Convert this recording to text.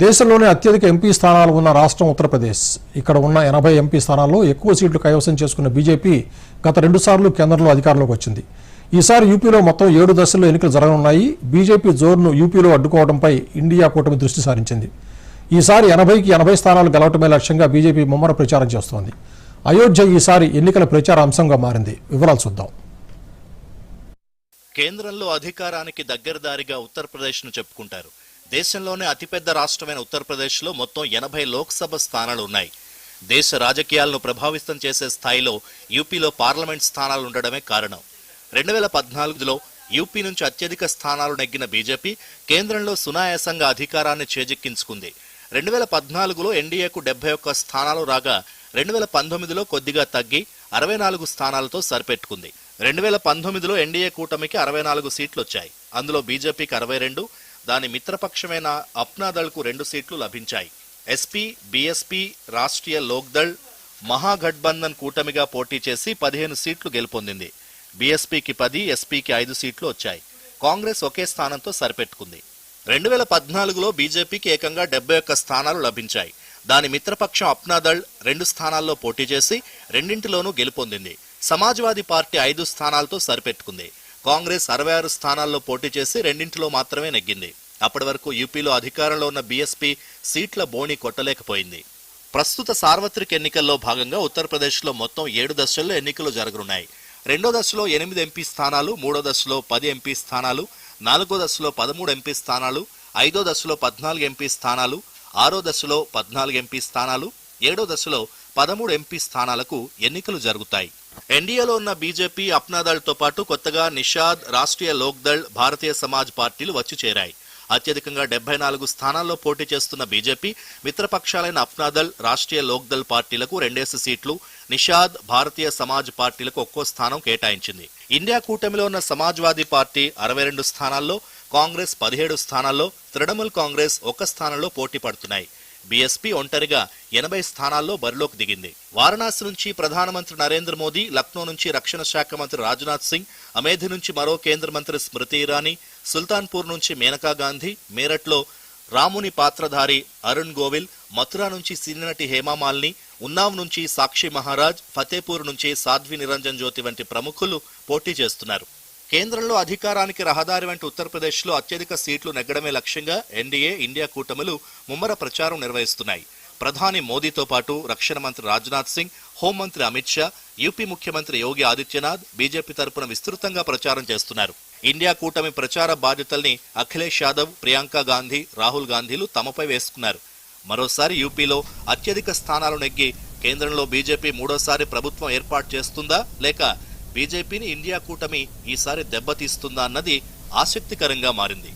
దేశంలోనే అత్యధిక ఎంపీ స్థానాలు ఉన్న రాష్ట్రం ఉత్తరప్రదేశ్. ఇక్కడ ఉన్న ఎనభై ఎంపీ స్థానాల్లో ఎక్కువ సీట్లు కైవసం చేసుకున్న బీజేపీ గత రెండుసార్లు కేంద్రంలో అధికారంలోకి వచ్చింది. ఈసారి యూపీలో మొత్తం ఏడు దశల్లో ఎన్నికలు జరగనున్నాయి. బీజేపీ జోరును యూపీలో అడ్డుకోవడంపై ఇండియా కూటమి దృష్టి సారించింది. ఈసారి ఎనభైకి ఎనభై స్థానాలు గెలవటమే లక్ష్యంగా బీజేపీ ముమ్మర ప్రచారం చేస్తోంది. అయోధ్య ఈసారి ఎన్నికల ప్రచార అంశంగా మారింది. వివరాలు చూద్దాం. కేంద్రంలో అధికారానికి దగ్గరదారిగా ఉత్తరప్రదేశ్ను చెప్పుకుంటారు. దేశంలోనే అతిపెద్ద రాష్ట్రమైన ఉత్తరప్రదేశ్లో మొత్తం ఎనభై లోక్సభ స్థానాలు ఉన్నాయి దేశ రాజకీయాలను ప్రభావితం చేసే స్థాయిలో యూపీలో పార్లమెంట్ స్థానాలు ఉండడమే కారణం. రెండు వేల పద్నాలుగులో యూపీ నుంచి అత్యధిక స్థానాలు నెగ్గిన బీజేపీ కేంద్రంలో సునాయాసంగా అధికారాన్ని చేజిక్కించుకుంది. రెండు వేల పద్నాలుగులో ఎన్డీఏకు డెబ్బై ఒక్క స్థానాలు రాగా రెండు వేల పంతొమ్మిదిలో కొద్దిగా తగ్గి అరవై నాలుగు స్థానాలతో సరిపెట్టుకుంది. రెండు వేల పంతొమ్మిదిలో ఎన్డీఏ కూటమికి అరవై నాలుగు సీట్లు వచ్చాయి అందులో బీజేపీకి అరవై రెండు దాని మిత్రపక్షమైన అప్నాదళ్కు రెండు సీట్లు లభించాయి. ఎస్పీ బీఎస్పీ రాష్ట్రీయ లోక్దళ్ మహాగఠబంధన్ కూటమిగా పోటీ చేసి పదిహేను సీట్లు గెలుపొందింది. బీఎస్పీకి పది ఎస్పీకి ఐదు సీట్లు వచ్చాయి. కాంగ్రెస్ ఒకే స్థానంతో సరిపెట్టుకుంది. రెండు వేల పద్నాలుగులో బీజేపీకి ఏకంగా డెబ్బై ఒక్క స్థానాలు లభించాయి. దాని మిత్రపక్షం అప్నాదళ్ రెండు స్థానాల్లో పోటీ చేసి రెండింటిలోనూ గెలుపొందింది. సమాజ్వాదీ పార్టీ ఐదు స్థానాలతో సరిపెట్టుకుంది. కాంగ్రెస్ అరవై ఆరు స్థానాల్లో పోటీ చేసి రెండింటిలో మాత్రమే నెగ్గింది. అప్పటి వరకు యూపీలో అధికారంలో ఉన్న బీఎస్పీ సీట్ల బోణి కొట్టలేకపోయింది. ప్రస్తుత సార్వత్రిక ఎన్నికల్లో భాగంగా ఉత్తరప్రదేశ్లో మొత్తం ఏడు దశల్లో ఎన్నికలు జరగనున్నాయి. రెండో దశలో ఎనిమిది ఎంపీ స్థానాలు మూడో దశలో పది ఎంపీ స్థానాలు నాలుగో దశలో పదమూడు ఎంపీ స్థానాలు ఐదో దశలో పద్నాలుగు ఎంపీ స్థానాలు ఆరో దశలో పద్నాలుగు ఎంపీ స్థానాలు ఏడో దశలో పదమూడు ఎంపీ స్థానాలకు ఎన్నికలు జరుగుతాయి. ఎన్డీఏలో ఉన్న బీజేపీ అప్నాదళ్తో పాటు కొత్తగా నిషాద్ రాష్ట్రీయ లోక్దళ్ భారతీయ సమాజ్ పార్టీలు వచ్చి చేరాయి. అత్యధికంగా డెబ్బై నాలుగు స్థానాల్లో పోటీ చేస్తున్న బీజేపీ మిత్రపక్షాలైన అప్నాదల్ రాష్ట్రీయ లోక్దల్ పార్టీలకు రెండేసి సీట్లు నిషాద్ భారతీయ సమాజ్ పార్టీలకు ఒక్కో స్థానం కేటాయించింది. ఇండియా కూటమిలో ఉన్న సమాజ్వాదీ పార్టీ అరవై రెండు స్థానాల్లో కాంగ్రెస్ పదిహేడు స్థానాల్లో తృణమూల్ కాంగ్రెస్ ఒక స్థానంలో పోటీ పడుతున్నాయి. బీఎస్పీ ఒంటరిగా ఎనభై స్థానాల్లో బరిలోకి దిగింది. వారణాసి నుంచి ప్రధానమంత్రి నరేంద్ర మోదీ లక్నో నుంచి రక్షణ శాఖ మంత్రి రాజ్నాథ్ సింగ్ అమేధి నుంచి మరో కేంద్ర మంత్రి స్మృతి ఇరానీ సుల్తాన్పూర్ నుంచి మేనకా గాంధీ మేరట్లో రాముని పాత్రధారి అరుణ్ గోవిల్ మథురా నుంచి సిన్నటి హేమామాలిని ఉన్నావ్ నుంచి సాక్షి మహారాజ్ ఫతేపూర్ నుంచి సాధ్వి నిరంజన్ జ్యోతి వంటి ప్రముఖులు పోటీ చేస్తున్నారు. కేంద్రంలో అధికారానికి రహదారి వంటి ఉత్తరప్రదేశ్లో అత్యధిక సీట్లు నెగ్గడమే లక్ష్యంగా ఎన్డీఏ ఇండియా కూటములు ముమ్మర ప్రచారం నిర్వహిస్తున్నాయి. ప్రధాని మోదీతో పాటు రక్షణ మంత్రి రాజ్నాథ్ సింగ్ హోంమంత్రి అమిత్ షా యూపీ ముఖ్యమంత్రి యోగి ఆదిత్యనాథ్ బీజేపీ తరపున విస్తృతంగా ప్రచారం చేస్తున్నారు. ఇండియా కూటమి ప్రచార బాధ్యతల్ని అఖిలేష్ యాదవ్ ప్రియాంక గాంధీ రాహుల్ గాంధీలు తమపై వేసుకున్నారు. మరోసారి యూపీలో అత్యధిక స్థానాలు నెగ్గి కేంద్రంలో బీజేపీ మూడోసారి ప్రభుత్వం ఏర్పాటు చేస్తుందా లేక బీజేపీని ఇండియా కూటమి ఈసారి దెబ్బతీస్తుందా అన్నది ఆసక్తికరంగా మారింది.